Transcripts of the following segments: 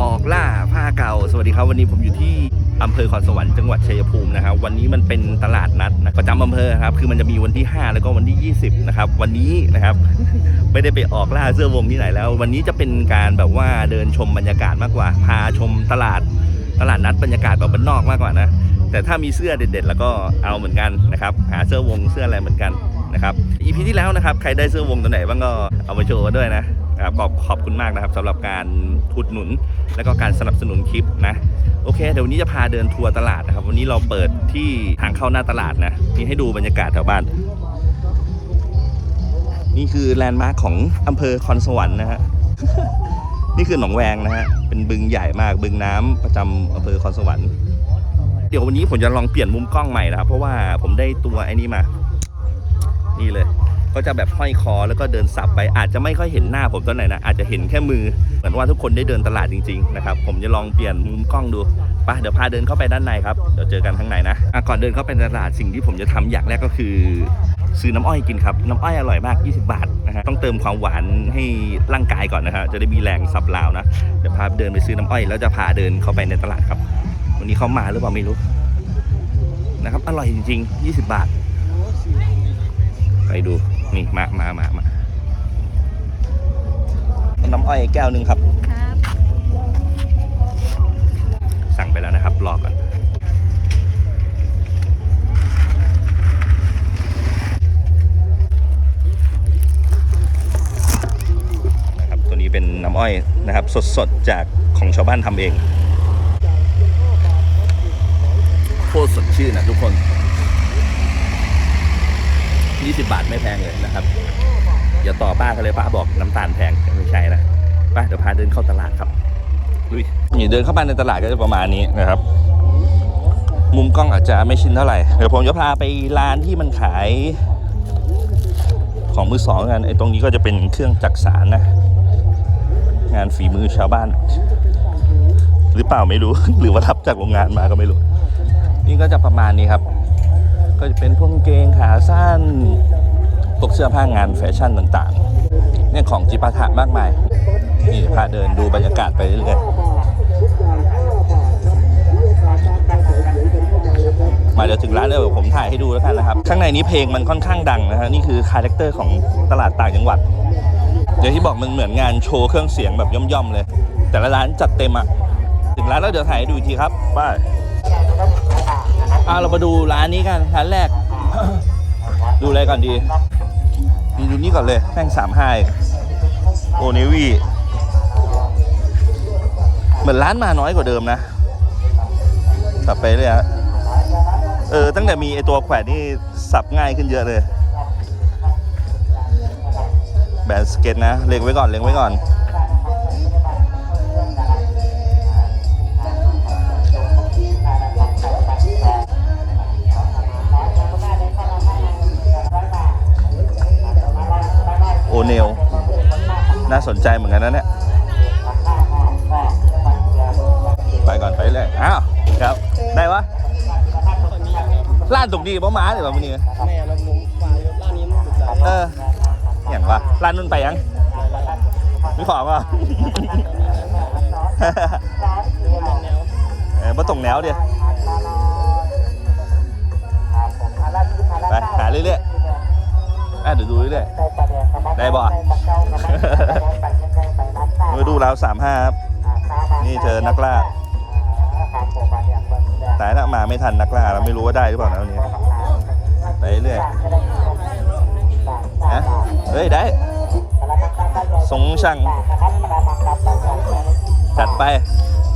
ออกล่าผ้าเก่า สวัสดีครับวันนี้ผมอยู่ที่อำเภอคอนสวรรค์จังหวัดชัยภูมินะครับวันนี้มันเป็นตลาดนัดนะประจำอำเภอครับคือมันจะมีวันที่ 5 แล้วก็วันที่ 20 นะครับ วันนี้นะครับ ไม่ได้ไปออกล่าเสื้อวงที่ไหนแล้ว วันนี้จะเป็นการแบบว่าเดินชมบรรยากาศมากกว่า พาชมตลาดตลาดนัดบรรยากาศแบบบ้านนอกมากกว่านะแต่ถ้ามีเสื้อเด็ดๆ แล้วก็เอาเหมือนกันนะครับหาเสื้อวงเสื้ออะไรเหมือนกันนะครับอีพีที่แล้วนะครับใครได้เสื้อวงตัวไหนบ้างก็เอามาโชว์ด้วยนะ ครับขอบขอบคุณมากนะครับสำหรับการอุดหนุน และก็การสนับสนุนคลิปนะโอเคเดี๋ยววันนี้จะพาเดินทัวร์ตลาดนะครับ วันนี้เราเปิดที่ทางเข้าหน้าตลาดนะนี่ให้ดูบรรยากาศแถวบ้าน นี่คือแลนด์มาร์คของอำเภอคอนสวรรค์นะฮะนี่คือหนองแวงนะฮะเป็นบึงใหญ่มากบึงน้ำประจำอำเภอคอนสวรรค์เดี๋ยววันนี้ผมจะลองเปลี่ยนมุมกล้องใหม่นะครับเพราะว่าผมได้ตัวไอ้นี่มา นี่เลย ก็จะแบบห้อยคอแล้วก็เดินสับไป อาจจะไม่ค่อยเห็นหน้าผมตอนไหนนะอาจจะเห็นแค่มือเหมือนว่าทุกคนได้เดินตลาดจริงๆนะครับผมจะลองเปลี่ยนมุมกล้องดูปะเดี๋ยวพาเดินเข้าไปด้านในครับเดี๋ยวเจอกันข้างในนะะก่อนเดินเข้าไปตลาดสิ่งที่ผมจะทำอย่างแรกก็คือ ซื้อน้ำอ้อยกินครับน้ำอ้อยอร่อยมาก 20 บาทนะฮะต้องเติมความหวานให้ร่างกายก่อนนะฮะจะได้มีแรงสับราวนะเดี๋ยวพาเดินไปซื้อน้ำอ้อยแล้วจะพาเดินเข้าไปในตลาดครับ วันนี้เขามาหรือเปล่าไม่รู้นะครับอร่อยจริงๆ 20 บาท ไปดู นี่มามามามาน้ำอ้อยแก้วหนึ่งครับครับ สั่งไปแล้วนะครับ รอก่อนนะครับตัวนี้เป็นน้ำอ้อยนะครับ สดๆ จากของชาวบ้านทำเอง โคตรสดชื่นนะทุกคน 20 บาทไม่แพงเลยนะครับอย่าต่อป้าเขาเลยป้าบอกน้ำตาลแพงไม่ใช่นะไป้าเดี๋ยวพาเดินเข้าตลาดครับลุยนี่เดินเข้ามาในตลาดก็จะประมาณนี้นะครับ มุมกล้องอาจจะไม่ชินเท่าไหร่เดี๋ยวผมจะพาไปร้านที่มันขาย ของมือสองกันไอ้ตรงนี้ก็จะเป็นเครื่องจักสารนะ งานฝีมือชาวบ้าน หรือเปล่าไม่รู้ หรือว่ารับจากโรงงานมาก็ไม่รู้ นี่ก็จะประมาณนี้ครับ ก็จะเป็นพวกกางเกงขาสั้นพวกเสื้อผ้างานแฟชั่นต่างๆ เนี่ยของจิปาถะมากมาย นี่พาเดินดูบรรยากาศไปเรื่อยมาเดี๋ยวถึงร้านแล้วเดี๋ยผมถ่ายให้ดูแล้วกันนะครับ ข้างในนี้เพลงมันค่อนข้างดังนะฮะนี่คือคาแรคเตอร์ของตลาดต่างจังหวัดเดี๋ยวที่บอกมันเหมือนงานโชว์เครื่องเสียงแบบย่อมๆเลย แต่ละร้านจัดเต็มอะถึงร้านแล้วเดี๋ยวถ่ายให้ดูอีกทีครับไป อ่าเรามาดูร้านนี้กันร้านแรก ดูอะไรก่อนดีนี่ดูนี่ก่อนเลยแม่งสามห้าโอเนวีเหมือนร้านมาน้อยกว่าเดิมนะสับไปเลยฮะเออ ตั้งแต่มีไอตัวแขวนนี่สับง่ายขึ้นเยอะเลย แบนสเก็ตนะ เล็งไว้ก่อน เล็งไว้ก่อน สนใจเหมือนกันนะเนี่ยไปก่อนไปเลยอ้าวครับได้วะร้านตรงดีเพราะมาเดี๋ยววันนี้แม่เราหนุ่มฝ่ายร้านนี้มันสุดใจเอออย่างวะร้านนุ่นไปยังมีของป่ะเออมาตรงแนวเดียวไปหาเรื่อยๆอะเดี๋ยวดูเรื่อยๆได้บ่ มาดูราวสามห้าครับ นี่เจอนักล่า ตายแล้วมาไม่ทันนักล่าเราไม่รู้ว่าได้หรือเปล่านะวันนี้ไปเรื่อยนะเฮ้ยได้ สงช่างจัดไป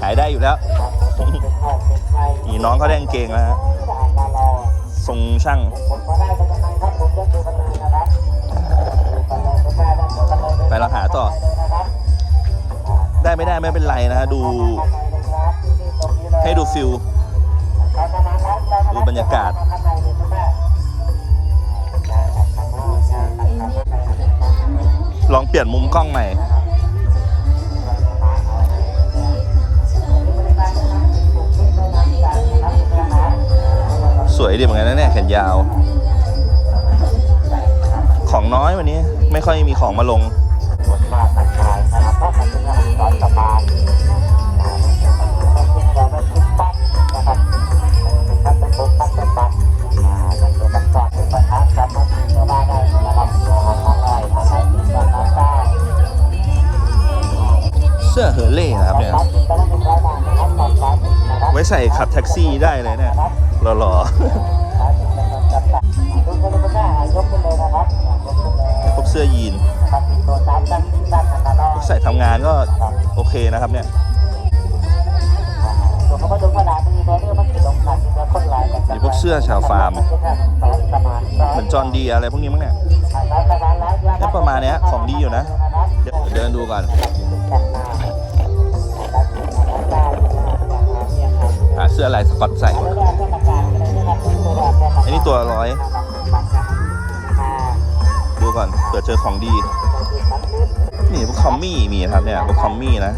ขายได้อยู่แล้ว นี่น้องเขาได้กางเกงแล้วฮะทรงช่างไปเราหาต่อ ได้ไม่ได้ไม่เป็นไรนะฮะดู ให้ดูฟิลดูบรรยากาศลองเปลี่ยนมุมกล้องใหม่สวยดีเหมือนกันนะเนี่ยแขนยาว ของน้อยวันนี้ไม่ค่อยมีของมาลง เล่นะครับเนี่ยไว้ใส่ขับแท็กซี่ได้เลยเนี่ยหล่อๆพวกเสื้อยีนใส่ทำงานก็โอเคนะครับเนี่ยมีพวกเสื้อชาวฟาร์มเหมือนจอนดีอะไรพวกนี้มั้งเนี่ยประมาณเนี้ยของดีอยู่นะ เดินดูก่อนาเสื้อลายสกอตใส่ อันนี้ตัวร้อย ดูก่อนเผื่อเจอของดี นี่พวกคอมมี่มีครับเนี่ยพวกคอมมี่นะ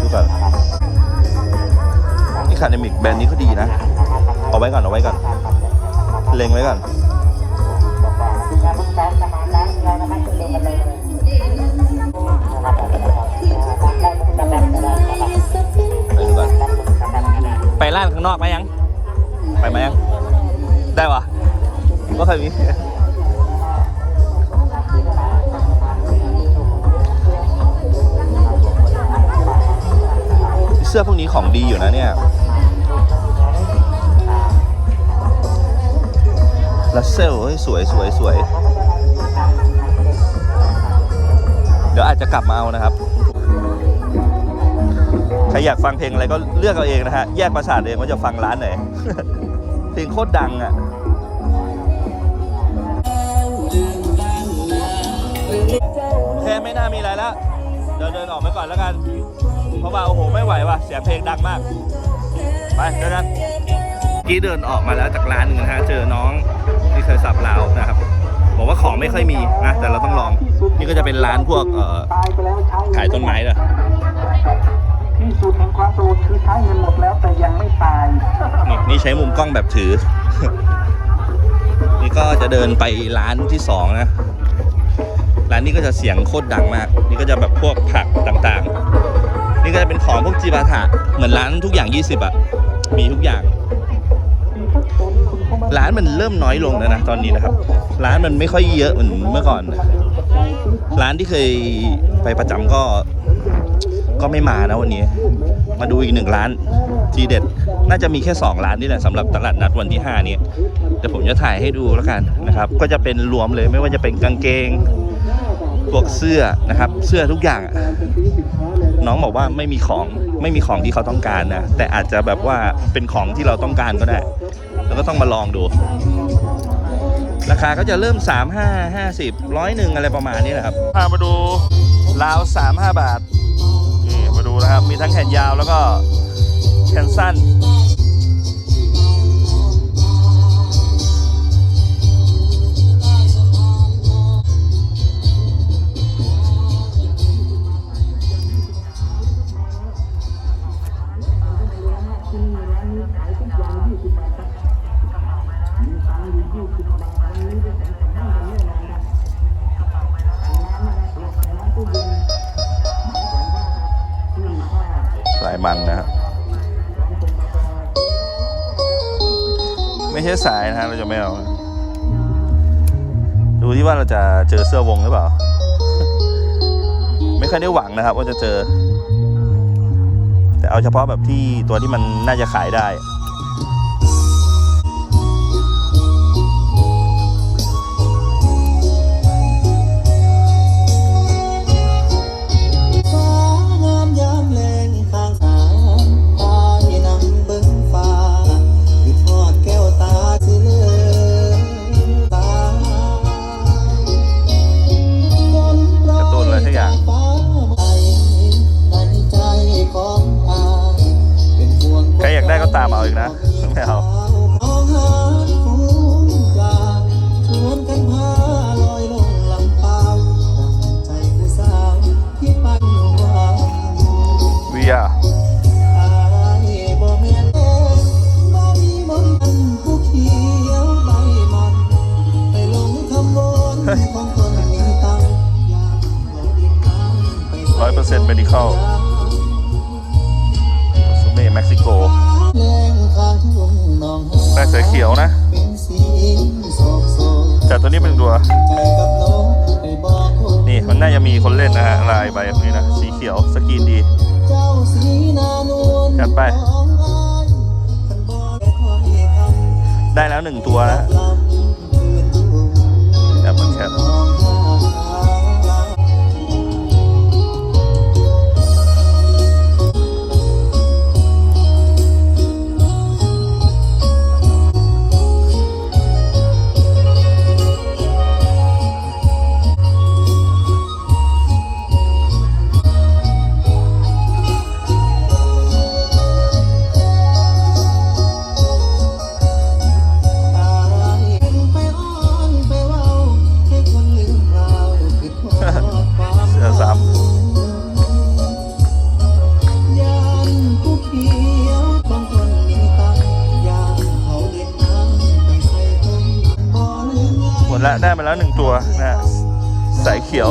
ดูก่อนนี่คาเดมิกแบรนด์นี้ก็ดีนะ เอาไว้ก่อนเอาไว้ก่อน เล็งไว้ก่อน ร้านข้างนอกไหมยัง ไปไหมยัง ได้ปะก็เคยมีเสื้อพวกนี้ของดีอยู่นะเนี่ยลัสเซลเฮ้ยสวยสวยสวย เดี๋ยวอาจจะกลับมาเอานะครับ ครอยากฟังเพลงอะไรก็เลือกเอาเองนะฮะ แยกประสาทเองว่าจะฟังร้านไหน เพลงโคตรดังอะแค่ไม่น่ามีอะไรแล้ว เดินเดินออกไปก่อนแล้วกัน เพราะว่าโอ้โหไม่ไหวว่ะ เสียงเพลงดังมาก ไปเจอกันกี้เดินออกมาแล้วจากร้านหนึ่งนะฮะ เจอน้องที่เคยสับลาวนะครับบอกว่าของไม่ค่อยมีนะ แต่เราต้องลอง นี่ก็จะเป็นร้านพวกเอ่อขายต้นไม้เลย ที่สุดแห่งความโสดคือใช้เงินหมดแล้วแต่ยังไม่ตาย นี่นี่ใช้มุมกล้องแบบถือ นี่ก็จะเดินไปร้านที่สองนะ ร้านนี้ก็จะเสียงโคตรดังมาก นี่ก็จะแบบพวกผักต่างๆ นี่ก็จะเป็นของพวกจีบาถะเหมือนร้านทุกอย่าง 20 อะ มีทุกอย่าง ร้านมันเริ่มน้อยลงแล้วนะตอนนี้นะครับ ร้านมันไม่ค่อยเยอะเหมือนเมื่อก่อนร้านที่เคยไปประจำก็ ก็ไม่มานะวันนี้ มาดูอีกหนึ่งร้านทีเด็ด น่าจะมีแค่ 2 ร้านนี่แหละสำหรับตลาดนัดวันที่ 5 นี้เดี๋ยวผมจะถ่ายให้ดูแล้วกันนะครับ ก็จะเป็นรวมเลยไม่ว่าจะเป็นกางเกงพวกเสื้อนะครับ เสื้อทุกอย่าง น้องบอกว่าไม่มีของไม่มีของที่เขาต้องการนะ แต่อาจจะแบบว่าเป็นของที่เราต้องการก็ได้ แล้วก็ต้องมาลองดู ราคาก็จะเริ่ม 3 5 50ร้อยหนึ่งอะไรประมาณนี้แหละครับพามาดูราว 3 5 บาทนี่มา ดูนะครับ มีทั้งแขนยาวแล้วก็แขนสั้น่สายนะฮะเราจะไม่เอา ดูที่ว่าเราจะเจอเสื้อวงหรือเปล่า ไม่ค่อยได้หวังนะครับ ว่าจะเจอ แต่เอาเฉพาะแบบที่ตัวที่มันน่าจะขายได้ ร้อยเปอร์เซ็นต์ medical ซูเม่เม็กซิโกแป้งสาแต่เสือเขียวนะเป็นสีโศกโศกแต่ตัวนี้เป็นตัวใจกันน่าจะมีคนเล่นนะฮะลายใบแบบนี้นะ สีเขียวสกรีนดีจัดไป ได้คอยคำได้แล้วหนึ่งตัวนะ เขียว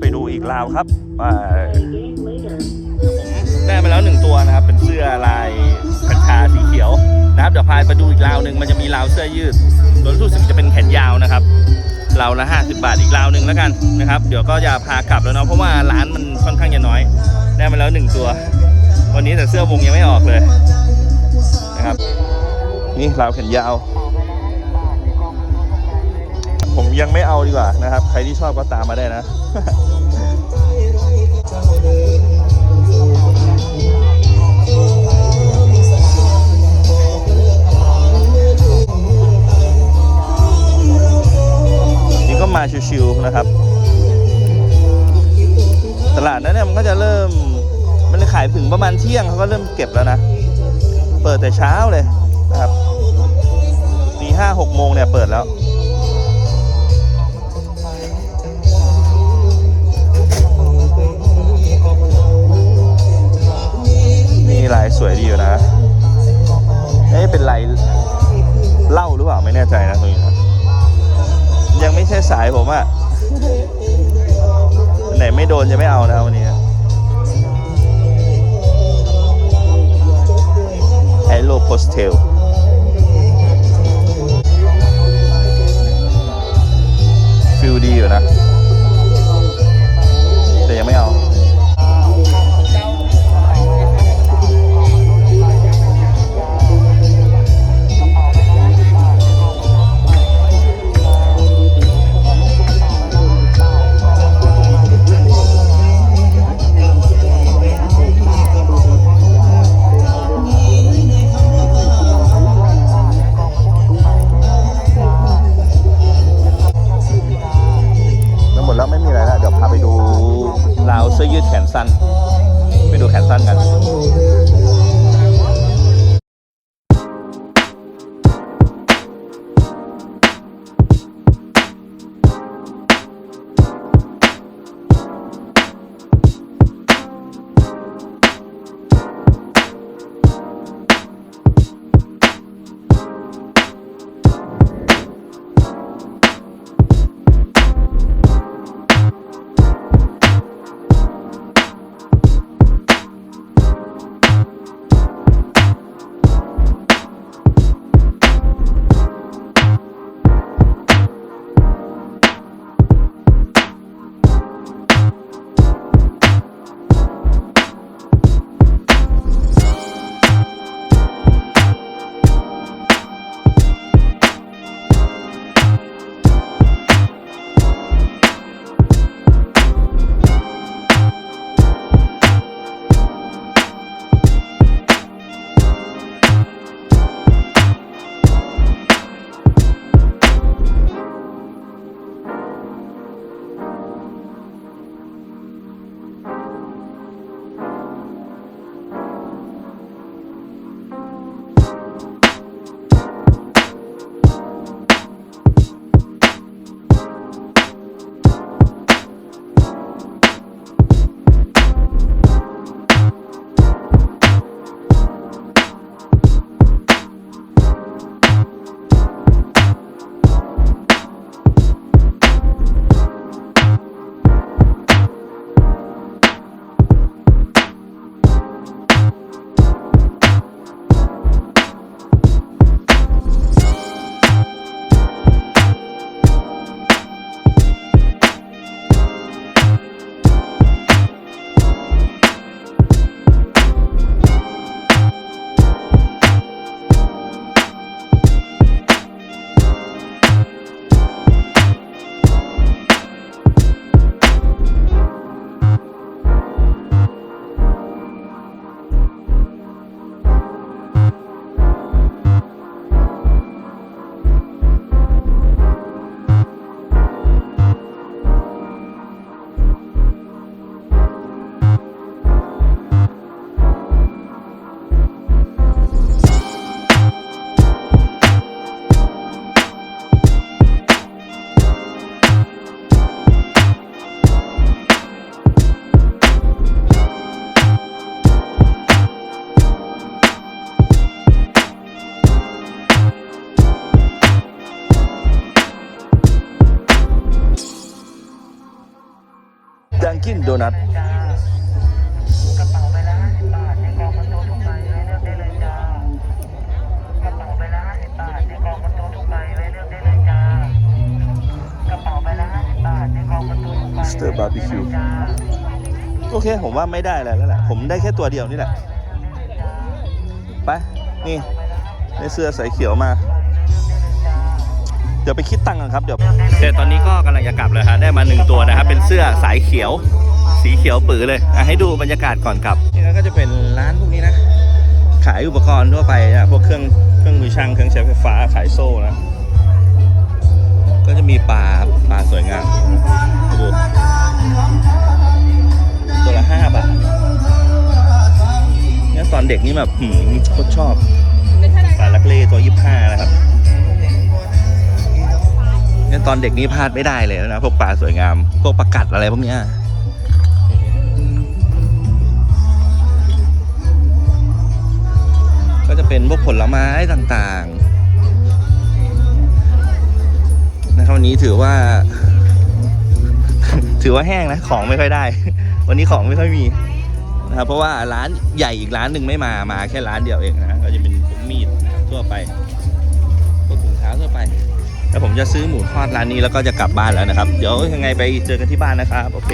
ไปดูอีกราวครับไปได้มาแล้วหนึ่งตัวนะครับ เป็นเสื้อลายกัญชาสีเขียวนะครับเดี๋ยวพาไปดูอีกราวหนึ่งมันจะมีราวเสื้อยืดโดยรู้สึกจะเป็นแขนยาวนะครับราวละ50 บาทอีกราวหนึ่งแล้วกันนะครับ เดี๋ยวก็จะพากลับแล้วเนาะเพราะว่าร้านมันค่อนข้างจะน้อย ได้มาแล้วหนึ่งตัว วันนี้แต่เสื้อวงยังไม่ออกเลยนะครับ นี่ราวแขนยาว ผมยังไม่เอาดีกว่านะครับ ใครที่ชอบก็ตามมาได้นะนี่ก็มาชิวๆนะครับ ตลาดนั้นเนี่ยมันก็จะเริ่ม มันขายถึงประมาณเที่ยงเขาก็เริ่มเก็บแล้วนะ เปิดแต่เช้าเลยนะครับตีห้าหกโมงเนี่ยเปิดแล้ว ไหนไม่โดนจะไม่เอานะวันนี้ไอโลโพสเทลฟิลดีอยู่นะ ตูทุกใบมิสเตอร์บาร์บีคิวจ้าโอเค ผมว่าไม่ได้อะไรแล้วแหละผมได้แค่ตัวเดียวนี่แหละ ไป นี่ในเสื้อสายเขียวมา เดี๋ยวไปคิดตังค์กันครับเดี๋ยวแต่ตอนนี้ก็กำลังจะกลับเลยฮะได้มาหนึ่งตัวนะครับ เป็นเสื้อสายเขียว สีเขียวปือเลยอะให้ดูบรรยากาศก่อนครับนี่ก็จะเป็นร้านพวกนี้นะ ขายอุปกรณ์ทั่วไปนะพวกเครื่องเครื่องมือช่างเครื่องใช้ไฟฟ้าขายโซ่นะก็จะมีปลาปลาสวยงามดูตัว ละห้าบาทเนี่ยตอนเด็กนี่แบบหืมโคตรชอบปลาลักเล่ตัวยี่ห้านะครับเนี่ยตอนเด็กนี่พลาดไม่ได้เลยนะพวกปลาสวยงาม พวกปลากัดอะไรพวกเนี้ยก็จะเป็นพวกผลไม้ต่างๆ นะครับวันนี้ถือว่า ถือว่าแห้งนะ ของไม่ค่อยได้ วันนี้ของไม่ค่อยมีนะครับเพราะว่าร้านใหญ่อีกร้านหนึ่งไม่มามาแค่ร้านเดียวเองนะก็จะเป็นพวกมีดทั่วไปพวกถุงเท้าทั่วไป แล้วผมจะซื้อหมูทอดร้านนี้แล้วก็จะกลับบ้านแล้วนะครับ เดี๋ยวยังไงไปเจอกันที่บ้านนะครับโอเค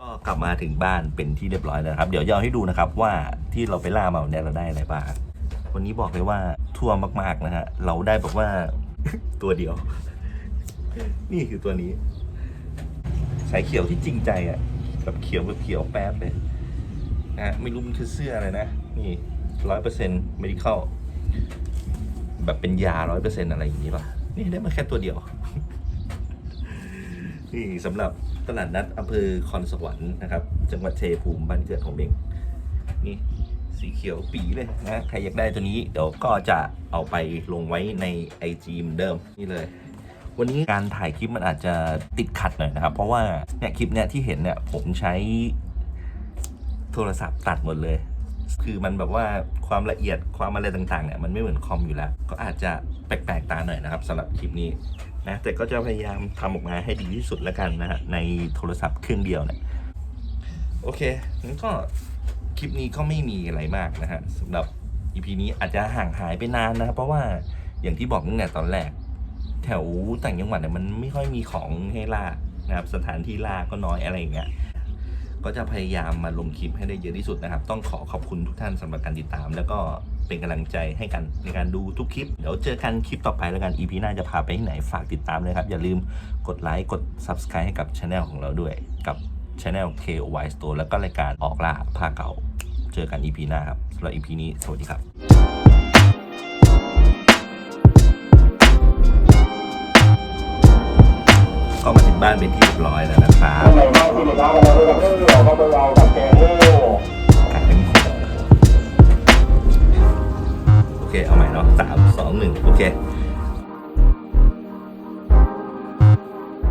ก็กลับมาถึงบ้านเป็นที่เรียบร้อยแล้วครับ เดี๋ยวจะเอให้ดูนะครับว่าที่เราไปล่ามาเนี่ยเราได้อะไรบ้างวันนี้บอกเลยว่าทั่วมากๆนะฮะเราได้แบบว่าตัวเดียว นี่คือตัวนี้ายเขียวที่จริงใจอะแบบเขียวแบบเขียวแป๊บเลยนะไม่รู้มันคือเสื้ออะไรนะ นี่ร้อยเปอร์เซ็นต์ medical แบบเป็นยาร้อยเปอร์เซ็นต์อะไรอย่างนี้ป่ะ นี่ได้มาแค่ตัวเดียว นี่สำหรับตลาดนัดอำเภอคอนสวรรค์นะครับ จังหวัดเชยภูมิบ้านเกิดของเบงนี่สีเขียวปีเลยนะ ใครอยากได้ตัวนี้ เดี๋ยวก็จะเอาไปลงไว้ใน IG เหมือนเดิม นี่เลย วันนี้การถ่ายคลิปมันอาจจะติดขัดหน่อยนะครับ เพราะว่าเนี่ยคลิปเนี่ยที่เห็นเนี่ยผมใช้โทรศัพท์ตัดหมดเลย คือมันแบบว่าความละเอียดความอะไรต่างๆเนี่ยมันไม่เหมือนคอมอยู่แล้ว ก็อาจจะแปลกๆตาหน่อยนะครับสำหรับคลิปนี้นะแต่ก็จะพยายามทำออกมาให้ดีที่สุดแล้วกันนะฮะในโทรศัพท์เครื่องเดียวเนี่ยโอเคงั้นก็คลิปนี้ก็ไม่มีอะไรมากนะฮะสำหรับ EP นี้อาจจะห่างหายไปนานนะครับเพราะว่าอย่างที่บอกตั้งแต่ตอนแรก แถวต่างจังหวัดเนี่ยมันไม่ค่อยมีของให้ล่านะครับสถานที่ล่าก็น้อยอะไรอย่างเงี้ยก็จะพยายามมาลงคลิปให้ได้เยอะที่สุดนะครับ ต้องขอขอบคุณทุกท่านสำหรับการติดตาม แล้วก็เป็นกำลังใจให้กันในการดูทุกคลิป เดี๋ยวเจอกันคลิปต่อไปแล้วกัน EP หน้าจะพาไปที่ไหนฝากติดตามเลยครับ อย่าลืมกดไลค์กด Subscribe ให้กับช anel ของเราด้วย กับ Channel KOY Store แล้วก็รายการออกล่าผ้าเก่า เจอกัน EP หน้าครับสำหรับ EP นี้สวัสดีครับ ก็มาถึงบ้านเป็นที่เรียบร้อยแล้วนะครับในห้อที่ร้านเราเราเราเราเรากับแกงม่กลายเป็นหกโอเคเอาใหม่เนาะสามสองหนึ่งโอเค